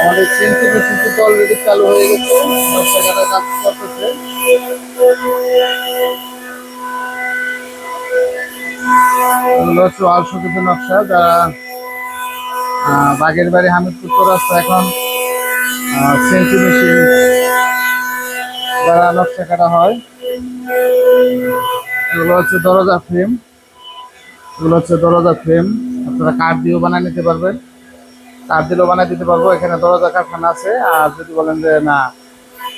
আমাদের চালু হয়ে গেছে। নকশা, যারা বাগের বাড়ি হামিদপুর রাস্তা এখন যারা নকশা কাটা হয়, এগুলো হচ্ছে দরজা ফ্রেম এগুলো হচ্ছে দরজা ফ্রেম আপনারা কাঠ দিয়েও বানিয়ে নিতে পারবেন। কাঠ দিলেও বানিয়ে দিতে পারব। এখানে দরজা, কারখানা আছে। আর যদি বলেন যে, না,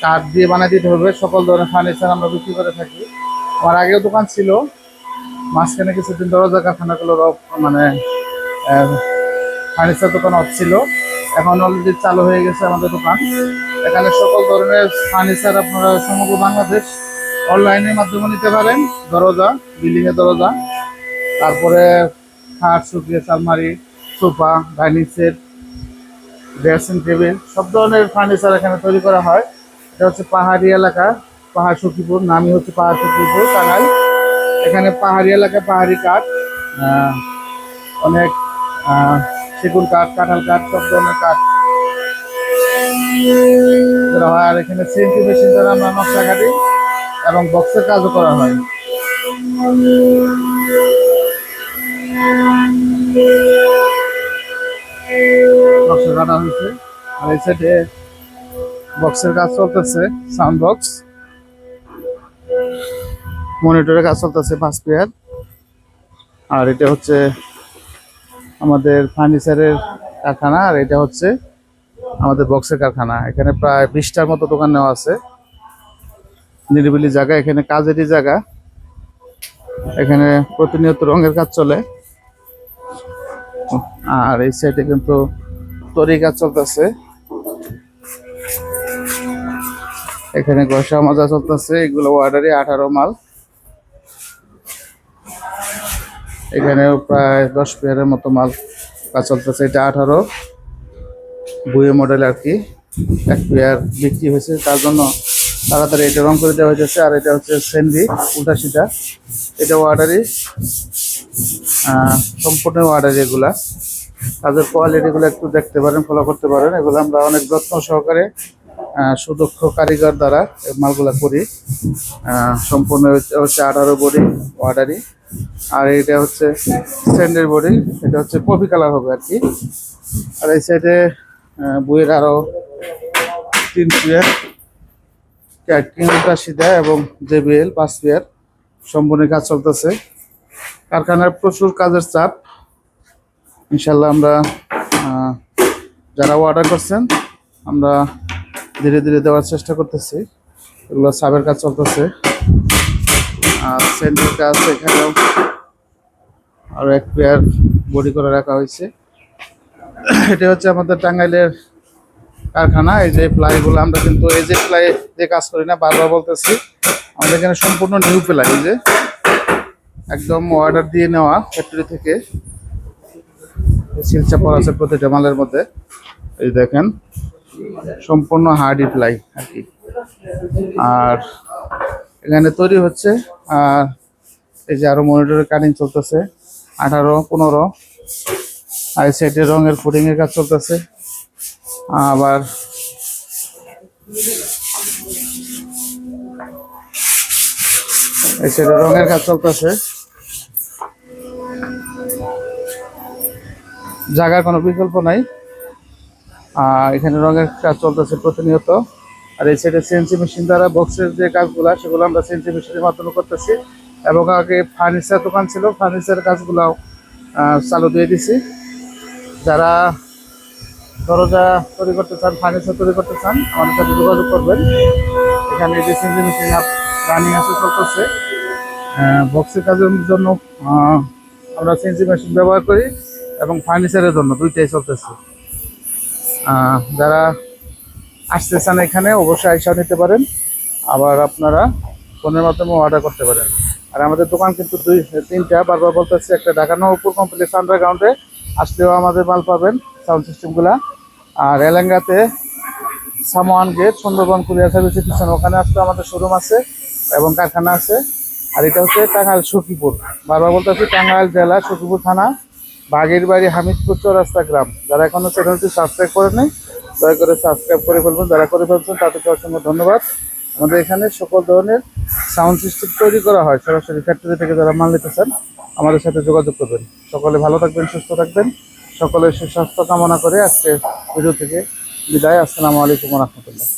কাঠ দিয়ে বানিয়ে দিতে হবে, সকল ধরনের ফার্নিচার আমরা বিক্রি করে থাকি। আমার আগেও দোকান ছিল। মাঝখানে কিছুদিন দরজা কারখানাগুলোর off- মানে ফার্নিচার দোকান অফ ছিল। এখন অলরেডি চালু হয়ে গেছে আমাদের দোকান। এখানে সকল ধরনের ফার্নিচার আপনারা সমগ্র বাংলাদেশ অনলাইনের মাধ্যমে নিতে পারেন। দরজা, বিল্ডিংয়ের দরজা। তারপরে খাট সুকেস আলমারি sofa, dining set, dressing table, সব ধরনের ফার্নিচার এখানে তৈরি করা হয়। এটা হচ্ছে পাহাড়ি এলাকা, পাহাড় সখীপুর, নামই হচ্ছে পাহাড় সখীপুর, টাঙ্গাইল। এখানে পাহাড়ি এলাকা, পাহাড়ি কাঠ অনেক সেগুন কাঠ, কাঁঠাল কাঠ, সব ধরনের কাঠ। আর এখানে সিএনসি মেশিন দ্বারা আমরা নকশা কাটি এবং বক্সের কাজও করা হয়। নকশা কাটা হয়েছে। আর এই সাইডে বক্সের কাজ চলতেছে সাউন্ড বক্স মনিটরের কাজ চলতেছে পাঁচ পেয়ার আর এটা হচ্ছে আমাদের ফার্নিচারের কারখানা, আর এটা হচ্ছে আমাদের বক্সের কারখানা। এখানে প্রায় বিশটার মতো দোকান নেওয়া আছে। নিরিবিলি জায়গা, এখানে কাজেরই জায়গা। এখানে প্রতিনিয়ত রঙের কাজ চলে। আর এই সাইডে কিন্তু তরি কাজ চলতেছে। এখানে ঘষা মাজা চলতেছে, এগুলো অর্ডারে আঠারো মাল। এখানেও প্রায় দশ পেয়ারের মতো মাল কাজ চলতেছে, এটা আঠারো। বুয়ে মডেল আর কি, এক পেয়ার বিক্রি হয়েছে, তার জন্য তাড়াতাড়ি এটা রং করে দেওয়া হয়েছে আর এটা হচ্ছে সেন্ডি উল্টা সিটা এটা অর্ডারই সম্পূর্ণ অর্ডার এগুলা। তাদের কোয়ালিটিগুলো একটু দেখতে পারেন ফলো করতে পারেন। এগুলো আমরা অনেক যত্ন সহকারে সুদক্ষ কারিগর দ্বারা মালগুলা করি। সম্পূর্ণ হচ্ছে- আঠারো বডি অর্ডারই আর এটা হচ্ছে স্যান্ডের বডি, এটা হচ্ছে কফি কালার হবে আর কি। আর এই সাইডে বইয়ের আরও তিন পেয়ার ক্যাটরিং সিধা এবং জেবিএল পাঁচ পেয়ার। সম্পূর্ণ কাজ চলতেছে। কারখানার প্রচুর কাজের চাপ। ইনশাল্লাহ আমরা যারা অর্ডার করছেন, আমরা ধীরে ধীরে দেওয়ার চেষ্টা করতেছি। এগুলো সাবের কাজ চলতেছে। আর সেন্টার কাজ এখানেও আরও এক পেয়ার বডি করে রাখা হয়েছে। এটা হচ্ছে আমাদের টাঙ্গাইলের কারখানা। এই যে প্লাইগুলো আমরা কিন্তু এই যে প্লাই দিয়ে কাজ করি না, বারবার বলতেছি। আমাদের এখানে সম্পূর্ণ নিউ প্লাই এই যে একদম অর্ডার দিয়ে নেওয়া ফ্যাক্টরি থেকে। শিলচা পর আছে প্রতিটা মালের মধ্যে। এই দেখেন, সম্পূর্ণ হার্ডি প্লাই আর কি। আর এখানে তৈরি হচ্ছে, আর এই যে আরও মনিটরের কাটিং চলতেছে, আঠারো, পনেরো। আর এই সাইডে রঙের এর কাজ চলতেছে। আবার এই সাইডে রঙের কাজ চলতেছে। জায়গার কোনো বিকল্প নাই। আর এখানে রঙের কাজ চলতেছে প্রতিনিয়ত। আর এই সাইডে সিএনসি মেশিন দ্বারা বক্সের যে কাজগুলো, সেগুলো আমরা সিএনসি মেশিনের মাধ্যমে করতেছি। এবং আগে ফার্নিচার দোকান ছিল ফার্নিচারের কাজগুলো চালু দিয়ে দিছি। যারা দরজা তৈরি করতে চান ফার্নিচার তৈরি করতে চান, আমাদের সাথে যোগাযোগ করবেন। এখানে যে সিএনসি মেশিন রানিং আছে, চলতেছে। বক্সের কাজের জন্য আমরা সিএনসি মেশিন ব্যবহার করি। এবং ফার্নিচারের জন্য দুইটাই চলতেছে। যারা আসতে চান এখানে অবশ্যই আইসা নিতে পারেন। আবার আপনারা ফোনের মাধ্যমে অর্ডার করতে পারেন। আর আমাদের দোকান কিন্তু দুই, তিনটা। বারবার বলতেছে, একটা ঢাকা নবপুর কমপ্লেক্স আন্ডারগ্রাউন্ডে আসলেও আমাদের মাল পাবেন সাউন্ড সিস্টেমগুলা আর এলাঙ্গাতে সামোয়ান গেট, সুন্দরবন কুরিয়ার সার্ভিসের পিছনে। ওখানে আসলে আমাদের শোরুম আছে এবং কারখানা আছে। আর এটা হচ্ছে টাঙ্গাইল সখীপুর। বারবার বলতেছি, টাঙ্গাইল জেলা সখীপুর থানা। বাগের বাড়ি হামিদপুর চৌরাস্তা গ্রাম। যারা এখনও চ্যানেলটি সাবস্ক্রাইব করে নেই দয়া করে সাবস্ক্রাইব করে ফেলবেন, যারা করে ফেলছেন তাদেরকে অসংখ্য ধন্যবাদ। আমাদের এখানে সকল ধরনের সাউন্ড সিস্টেম তৈরি করা হয়। সরাসরি ফ্যাক্টরি থেকে যারা মাল নিতে চান আমাদের সাথে যোগাযোগ করবেন। সকলে ভালো থাকবেন, সুস্থ থাকবেন। সকলের সুস্বাস্থ্য কামনা করে আজকে ভিডিও থেকে বিদায়। আসসালামু আলাইকুম রহমতুল্লাহ।